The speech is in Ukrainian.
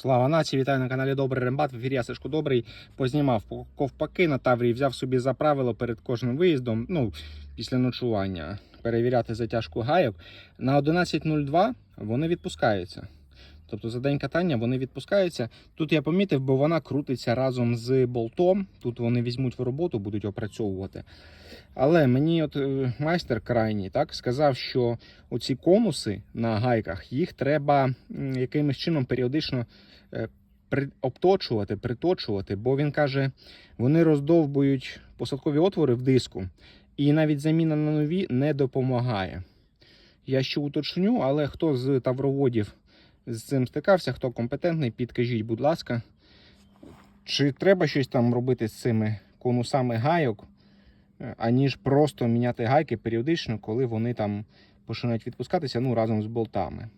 Слава нації, вітаю на каналі Добрий Рембат. В ефірі я Сашко Добрий познімав ковпаки на Таврії, взяв собі за правило перед кожним виїздом, ну, після ночування, перевіряти затяжку гайок. На 11.02 вони відпускаються. Тобто за день катання вони відпускаються. Тут я помітив, бо вона крутиться разом з болтом. Тут вони візьмуть в роботу, будуть опрацьовувати. Але мені от е, майстер крайній так сказав, що оці конуси на гайках їх треба якимось чином періодично е, обточувати, приточувати, бо він каже, вони роздовбують посадкові отвори в диску, і навіть заміна на нові не допомагає. Я ще уточню, але хто з тавроводів з цим стикався, хто компетентний, підкажіть, будь ласка, чи треба щось там робити з цими конусами гайок, аніж просто міняти гайки періодично, коли вони там починають відпускатися ну, разом з болтами.